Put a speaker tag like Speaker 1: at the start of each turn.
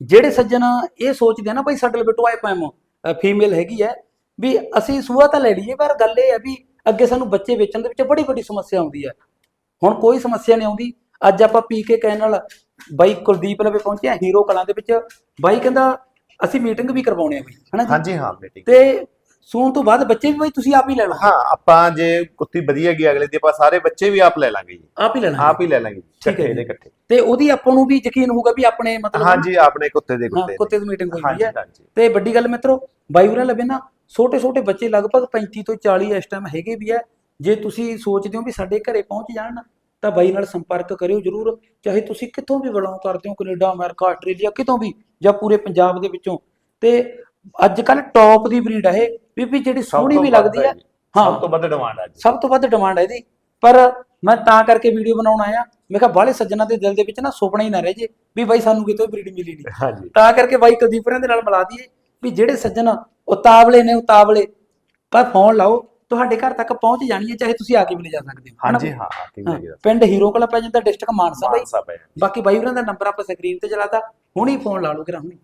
Speaker 1: ਜਿਹੜੇ ਸੱਜਣ ਇਹ ਸੋਚਦੇ ਆ ਨਾ ਭਾਈ ਸਾਡੇ ਲਈ ਟੋਏ ਪੈਮ ਫੀਮੇਲ ਹੈਗੀ ਹੈ ਵੀ ਅਸੀਂ ਸੂਆ ਤਾਂ ਲੈ ਲਈਏ ਪਰ ਗੱਲ ਇਹ ਹੈ ਵੀ ਅੱਗੇ ਸਾਨੂੰ ਬੱਚੇ ਵੇਚਣ ਦੇ ਵਿੱਚ ਬੜੀ ਵੱਡੀ ਸਮੱਸਿਆ ਆਉਂਦੀ ਹੈ। ਹੁਣ ਕੋਈ ਸਮੱਸਿਆ ਨਹੀਂ ਆਉਂਦੀ। ਅੱਜ ਆਪਾਂ ਪੀ ਕੇ ਕਹਿਣ ਨਾਲ ਬਾਈ ਕੁਲਦੀਪ ਲਵੇ ਪਹੁੰਚੇ ਹੀਰੋ ਕਲਾਂ ਦੇ ਵਿੱਚ। ਬਾਈ ਕਹਿੰਦਾ ਅਸੀਂ ਮੀਟਿੰਗ ਵੀ ਕਰਵਾਉਣੀ ਹੈ ਬਈ ਹਨਾ ਜੀ?
Speaker 2: ਹਾਂਜੀ ਹਾਂ ਮੀਟਿੰਗ
Speaker 1: ਤੇ ਸੂਣ ਤੋਂ ਬਾਅਦ ਬੱਚੇ ਵੀ ਬਾਈ ਤੁਸੀਂ ਆਪ ਹੀ ਲੈ ਲਓ।
Speaker 2: ਹਾਂ ਆਪਾਂ ਜੇ ਕੁੱਤੀ ਵਧੀਆ ਗਈ ਅਗਲੇ ਦੀ ਆਪਾਂ ਸਾਰੇ ਬੱਚੇ ਵੀ ਆਪ ਲੈ ਲਾਂਗੇ ਜੀ।
Speaker 1: ਆਪ ਹੀ ਲੈ
Speaker 2: ਆਪ ਹੀ ਲੈ ਲਾਂਗੇ
Speaker 1: ਠੀਕ ਹੈ
Speaker 2: ਇਕੱਠੇ
Speaker 1: ਜੀ।
Speaker 2: ਦੇ ਇਕੱਠੇ।
Speaker 1: ਤੇ ਉਹਦੀ ਆਪਾਂ ਨੂੰ ਵੀ ਯਕੀਨ ਹੋਊਗਾ ਵੀ ਆਪਣੇ ਮਤਲਬ
Speaker 2: ਹਾਂਜੀ ਆਪਣੇ ਕੁੱਤੇ ਦੇ ਕੁੱਤੇ
Speaker 1: ਕੁੱਤੇ ਦੀ ਮੀਟਿੰਗ ਹੋਈ ਹੈ ਤੇ ਵੱਡੀ ਗੱਲ ਮਿੱਤਰੋ ਬਾਈ ਲਵੇ ਨਾ ਛੋਟੇ ਛੋਟੇ ਬੱਚੇ ਲਗਭਗ 35 ਤੋਂ 40 ਇਸ ਟਾਈਮ ਹੈਗੇ ਵੀ ਹੈ। ਜੇ ਤੁਸੀਂ ਸੋਚਦੇ ਹੋ ਵੀ ਸਾਡੇ ਘਰੇ ਪਹੁੰਚ ਜਾਣ ਤਾਂ ਬਾਈ ਨਾਲ ਸੰਪਰਕ ਕਰਿਓ ਜਰੂਰ। ਚਾਹੇ ਤੁਸੀਂ ਕਿੱਥੋਂ ਵੀ ਬਿਲੋਂਗ ਕਰਦੇ ਹੋ ਕੈਨੇਡਾ ਅਮਰੀਕਾ ਆਸਟ੍ਰੇਲੀਆ ਕਿਤੋਂ ਵੀ ਜਾਂ ਪੂਰੇ ਪੰਜਾਬ ਦੇ ਵਿੱਚੋਂ। ਤੇ ਅੱਜ ਕੱਲ ਟੌਪ ਦੀ ਬਰੀਡ ਹੈ ਇਹ। ਵੀ ਵੀ ਜਿਹੜੀ ਸੋਹਣੀ ਵੀ ਲੱਗਦੀ ਹੈ ਹਾਂ।
Speaker 2: ਸਭ ਤੋਂ ਵੱਧ ਡਿਮਾਂਡ ਆ ਜੀ।
Speaker 1: ਸਭ ਤੋਂ ਵੱਧ ਡਿਮਾਂਡ ਹੈ ਇਹਦੀ। ਪਰ ਮੈਂ ਤਾਂ ਕਰਕੇ ਵੀਡੀਓ ਬਣਾਉਣ ਆਇਆ। ਮੈਂ ਕਿਹਾ ਬਾਹਲੇ ਸੱਜਣਾ ਦੇ ਦਿਲ ਦੇ ਵਿੱਚ ਨਾ ਸੁਪਨਾ ਹੀ ਨਾ ਰਹਿ ਜੇ ਵੀ ਬਾਈ ਸਾਨੂੰ ਕਿਤੋਂ ਬਰੀਡ ਮਿਲੀ ਨਹੀਂ।
Speaker 2: ਹਾਂਜੀ
Speaker 1: ਤਾਂ ਕਰਕੇ ਬਾਈ ਕੁਲਦੀਪਰਾਂ ਦੇ ਨਾਲ ਮਿਲਾ ਦਈਏ ਵੀ ਜਿਹੜੇ ਸੱਜਣ ਉਤਾਵਲੇ ਨੇ ਉਤਾਵਲੇ। ਪਰ ਫੋਨ ਲਾਓ ਤੁਹਾਡੇ ਘਰ ਤੱਕ ਪਹੁੰਚ ਜਾਣੀ ਹੈ ਚਾਹੇ ਤੁਸੀਂ ਆ ਕੇ ਵੀ ਲੈ ਜਾ ਸਕਦੇ ਹੋ।
Speaker 2: ਹਾਂਜੀ? ਹਾਂ
Speaker 1: ਹਾਂ,
Speaker 2: ਹੈ ਜੀ।
Speaker 1: ਪਿੰਡ ਹੀਰੋ ਕਲਾ ਪੈ ਜਾਂਦਾ ਡਿਸਟ੍ਰਿਕਟ ਮਾਨਸਾ ਬਾਈ। ਬਾਕੀ ਬਾਈ ਉਹਨਾਂ ਦਾ ਨੰਬਰ ਆਪਾਂ ਸਕਰੀਨ ਤੇ ਚਲਾਤਾ ਹੁਣੀ ਫੋਨ ਲਾ ਲਓ ਕਿਰਾ ਹੁਣੀ।